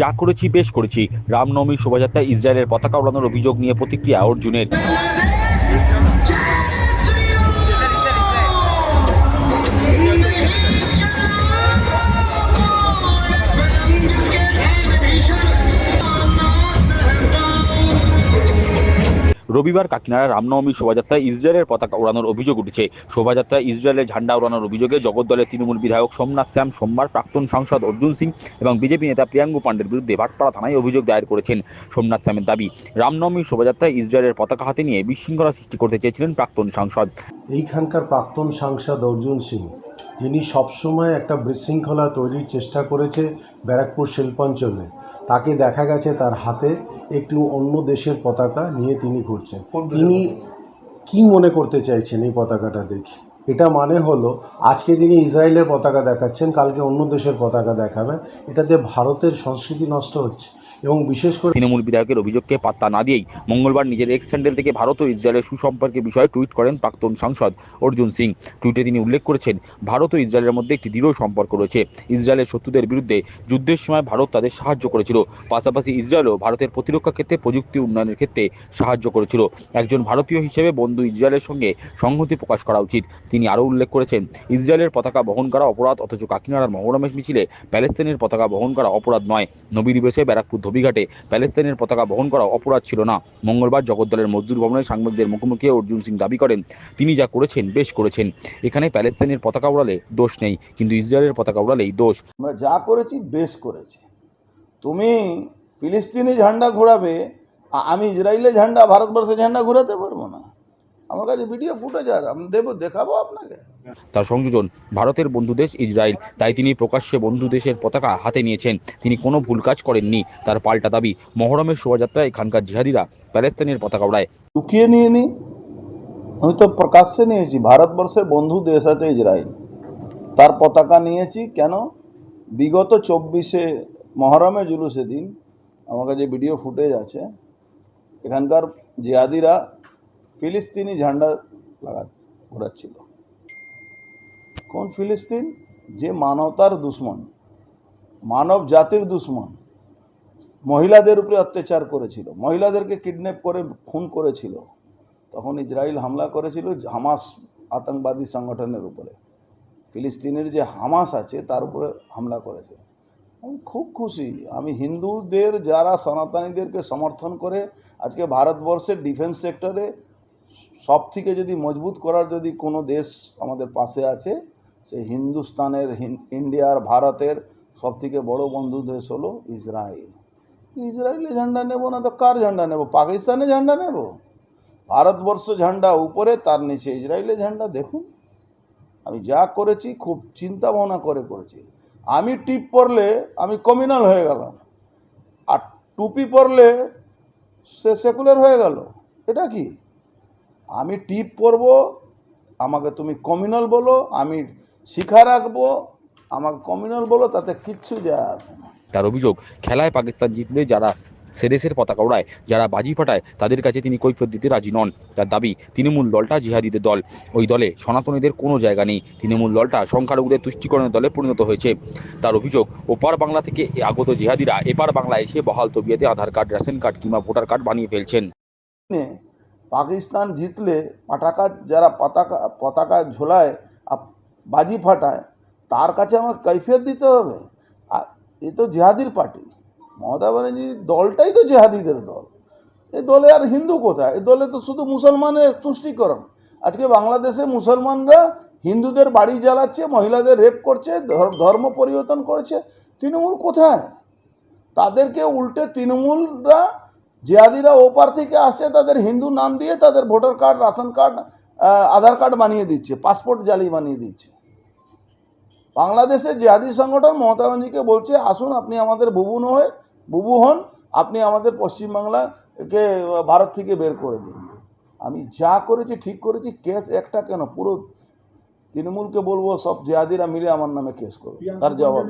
যা করেছি বেশ করেছি। রামনবমীর শোভাযাত্রায় ইসরায়েলের পতাকা ওড়ানোর অভিযোগ নিয়ে প্রতিক্রিয়া অর্জুনের। রবিবার কাকিনাড়া রামনবমী শোভাযাত্রায় ইসরায়েলের পতাকা ওড়ানোর অভিযোগ উঠেছে। শোভাযাত্রায় ইসরায়েলের ঝান্ডা ওড়ানোর অভিযোগে জগদ্দলের তৃণমূল বিধায়ক সোমনাথ শ্যাম সোমবার প্রাক্তন সাংসদ অর্জুন সিং এবং বিজেপি নেতা প্রিয়াঙ্গু পাণ্ডের বিরুদ্ধে ভাটপাড়া থানায় অভিযোগ দায়ের করেছেন সোমনাথ শ্যামের দাবি। রামনবমী শোভাযাত্রায় ইসরায়েলের পতাকা হাতে নিয়ে বিশৃঙ্খলা সৃষ্টি করতে চেয়েছিলেন প্রাক্তন সাংসদ। এইখানকার প্রাক্তন সাংসদ অর্জুন সিং যিনি সবসময় একটা বিশৃঙ্খলা তৈরির চেষ্টা করেছে ব্যারাকপুর শিল্পাঞ্চলে। তাকে দেখা গেছে তার হাতে একটি অন্য দেশের পতাকা নিয়ে তিনি ঘুরছেন। তিনি কি মনে করতে চাইছেন এই পতাকাটা দেখে? এটা মানে হলো আজকে তিনি ইসরায়েলের পতাকা দেখাচ্ছেন কালকে অন্য দেশের পতাকা দেখাবেন। এটাতে ভারতের সংস্কৃতি নষ্ট হচ্ছে। এবং বিশেষ করে তৃণমূল বিধায়কের অভিযোগকে পাত্তা না দিয়েই মঙ্গলবার নিজের এক্স স্যান্ডেল থেকে ভারত ও ইসরায়েলের সুসম্পর্কের বিষয়ে টুইট করেন প্রাক্তন সাংসদ অর্জুন সিং। টুইটে তিনি উল্লেখ করেছেন, ভারত ও ইসরায়েলের মধ্যে একটি দৃঢ় সম্পর্ক রয়েছে। ইসরায়েলের শত্রুদের বিরুদ্ধে যুদ্ধের সময় ভারত তাদের সাহায্য করেছিল। পাশাপাশি ইসরায়েলও ভারতের প্রতিরক্ষা ক্ষেত্রে প্রযুক্তি উন্নয়নের ক্ষেত্রে সাহায্য করেছিল। একজন ভারতীয় হিসেবে বন্ধু ইসরায়েলের সঙ্গে সংহতি প্রকাশ করা উচিত। তিনি আরও উল্লেখ করেছেন, ইসরায়েলের পতাকা বহন করা অপরাধ অথচ কাকিনাড়ার মহরমেশ মিছিলে প্যালেস্তাইনের পতাকা বহন করা অপরাধ নয়। নবী দিবসে ব্যারাকপুর ধবিঘাটে প্যালেস্তাইনের পতাকা বহন করা অপরাধ ছিল না। মঙ্গলবার জগদ্দলের মজদুর ভবনে সাংবাদিকদের মুখোমুখি অর্জুন সিং দাবি করেন, তিনি যা করেছেন, বেশ করেছেন। এখানে প্যালেস্তাইনের পতাকা উড়ালে দোষ নেই, কিন্তু ইসরায়েলের পতাকা উড়ালেই দোষ। আমরা যা করেছি, বেশ করেছি। তুমি ফিলিস্তিনি ঝান্ডা ঘোরাবে আমি ইসরায়েলের ঝান্ডা, ভারতবর্ষের ঝান্ডা ঘোরাতে পারব না। আমার কাছে ভিডিও ফুটেজ আছে আমি দেবো দেখাবো আপনাকে। তার সংযোজন ভারতের বন্ধু দেশ ইসরায়েল। তাই তিনি প্রকাশ্যে বন্ধু দেশের পতাকা হাতে নিয়েছেন। তিনি কোনো ভুল কাজ করেননি। তার পাল্টা দাবি মহরমের শোভাযাত্রায় এখানকার জিহাদিরা প্যালেস্তাইনের পতাকা উড়ায়। লুকিয়ে নিয়ে নি। আমি তো প্রকাশ্যে নিয়েছি। ভারতবর্ষের বন্ধু দেশ আছে ইসরায়েল। তার পতাকা নিয়েছি কেন? বিগত চব্বিশে মহরমে জুলুসে দিন আমার কাছে ভিডিও ফুটেজ আছে। এখানকার জিহাদিরা ফিলিস্তিনি ঝান্ডা লাগা, ঘোরাচ্ছিল। কোন ফিলিস্তিন? যে মানবতার দুশ্মন, মানব জাতির দুশ্মন, মহিলাদের উপরে অত্যাচার করেছিল, মহিলাদেরকে কিডন্যাপ করে, খুন করেছিল। তখন ইসরায়েল হামলা করেছিল হামাস আতঙ্কবাদী সংগঠনের উপরে। ফিলিস্তিনের যে হামাস আছে, তার উপরে হামলা করেছিল। আমি খুব খুশি, আমি হিন্দুদের যারা সনাতনীদেরকে সমর্থন করে, আজকে ভারতবর্ষের ডিফেন্স সেক্টরে সব থেকে যদি মজবুত করার যদি কোনো দেশ আমাদের পাশে আছে, সে হিন্দুস্তানের ইন্ডিয়ার, ভারতের সব থেকে বড় বন্ধু দেশ হলো ইসরায়েল। ইসরায়েলের ঝান্ডা নেব না তো কার ঝান্ডা নেব? পাকিস্তানের ঝান্ডা নেব? ভারতবর্ষ ঝান্ডা উপরে, তার নিচে ইসরায়েলের ঝান্ডা? দেখুন, আমি যা করেছি, খুব চিন্তা ভাবনা করে করেছি। আমি টিপ পরলে আমি কমিউনাল হয়ে গেলাম। আর টুপি পরলে সে সেকুলার হয়ে গেল। এটা কি? আমি টিপ পরব আমাকে তুমি কমিউনাল বলো আমি শিখা রাখব আমাকে কমিউনাল বলো তাতে কিচ্ছু যায় আসে না। তার অভিযোগ খেলায় পাকিস্তান জিতলে যারা সে দেশের পতাকা ওড়ায় যারা বাজি ফাটায় তাদের কাছে তিনি কৈফিয়ত দিতে রাজি নন। তার দাবি তৃণমূল দলটা জিহাদিদের দল। ওই দলে সনাতনীদের কোনো জায়গা নেই। তৃণমূল দলটা সংখ্যালঘুদের তুষ্টিকরণের দলে পরিণত হয়েছে। তার অভিযোগ ওপার বাংলা থেকে আগত জিহাদিরা এপার বাংলা এসে বহাল তবিয়াতে আধার কার্ড রেশন কার্ড কিংবা ভোটার কার্ড বানিয়ে ফেলছেন। পাকিস্তান জিতলে পতাকা যারা পতাকা পতাকা ঝোলায় বাজি ফাটায়, তার কাছে আমার কৈফিয়ত দিতে হবে? আর এ তো জেহাদির পার্টি। মমতা ব্যানার্জি দলটাই তো জেহাদিদের দল। এই দলে আর হিন্দু কোথায়? এই দলে তো শুধু মুসলমানের তুষ্টিকরণ। আজকে বাংলাদেশে মুসলমানরা হিন্দুদের বাড়ি জ্বালাচ্ছে, মহিলাদের রেপ করছে ধর্ম পরিবর্তন করেছে। তৃণমূল কোথায়? তাদেরকে উল্টে তৃণমূলরা জিহাদিরা ওপার থেকে আসছে তাদের হিন্দু নাম দিয়ে তাদের voter card, ration card Aadhaar card বানিয়ে দিচ্ছে, পাসপোর্ট জালি বানিয়ে দিচ্ছে। বাংলাদেশের জিহাদি সংগঠন মমতা ব্যানার্জিকে বলছে, আসুন, আপনি আমাদের বুবু নয় বুবু হন, আপনি আমাদের পশ্চিমবাংলাকে, ভারত থেকে বের করে দিন। আমি যা করেছি, ঠিক করেছি, কেস একটা কেন? পুরো তৃণমূলকে বলব, সব জিহাদিরা মিলে আমার নামে কেস করবে তার জবাব।